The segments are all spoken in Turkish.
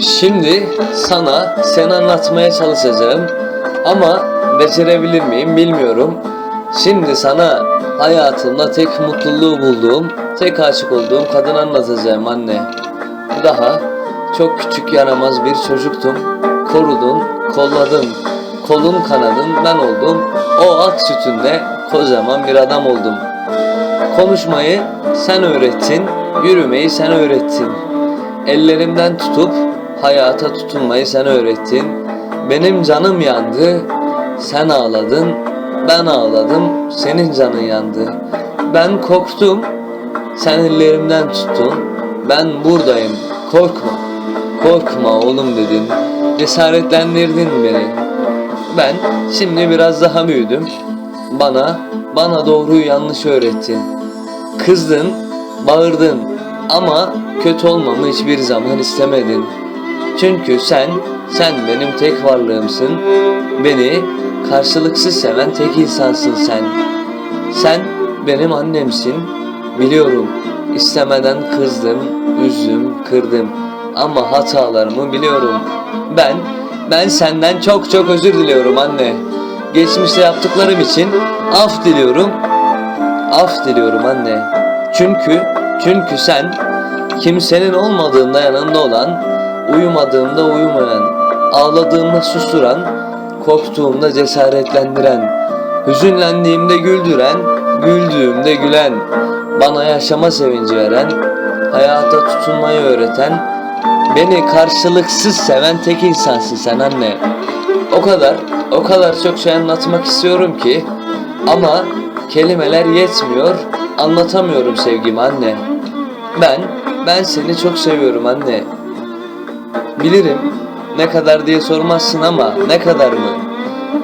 Şimdi sana sen anlatmaya çalışacağım ama becerebilir miyim bilmiyorum. Şimdi sana hayatımda tek mutluluğu bulduğum, tek aşık olduğum kadını anlatacağım anne. Daha çok küçük yaramaz bir çocuktum. Korudun, kolladın, kolun kanadın ben oldum. O ak sütünde kocaman bir adam oldum. Konuşmayı sen öğrettin, yürümeyi sen öğrettin. Ellerimden tutup hayata tutunmayı sen öğrettin. Benim canım yandı, sen ağladın, ben ağladım, senin canın yandı. Ben korktum, sen ellerimden tuttun. Ben buradayım, korkma, korkma oğlum dedin. Cesaretlendirdin beni. Ben şimdi biraz daha büyüdüm. Bana, bana doğruyu yanlış öğrettin. Kızdın, bağırdın ama kötü olmamı hiçbir zaman istemedin. Çünkü sen, sen benim tek varlığımsın. Beni karşılıksız seven tek insansın sen. Sen benim annemsin. Biliyorum istemeden kızdım, üzdüm, kırdım. Ama hatalarımı biliyorum. Ben, ben senden çok çok özür diliyorum anne. Geçmişte yaptıklarım için af diliyorum. Af diliyorum anne. Çünkü, çünkü sen kimsenin olmadığında yanında olan, uyumadığımda uyumayan, ağladığımda susturan, korktuğumda cesaretlendiren, hüzünlendiğimde güldüren, güldüğümde gülen, bana yaşama sevinci veren, hayata tutunmayı öğreten, beni karşılıksız seven tek insansın sen anne. O kadar, o kadar çok şey anlatmak istiyorum ki ama kelimeler yetmiyor, anlatamıyorum sevgimi anne. Ben, ben seni çok seviyorum anne. Bilirim ne kadar diye sormazsın ama ne kadar mı?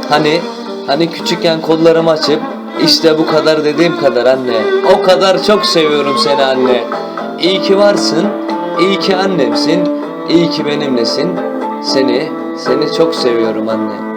Hani, hani küçükken kollarımı açıp işte bu kadar dediğim kadar anne. O kadar çok seviyorum seni anne. İyi ki varsın, iyi ki annemsin, iyi ki benimlesin. Seni, seni çok seviyorum anne.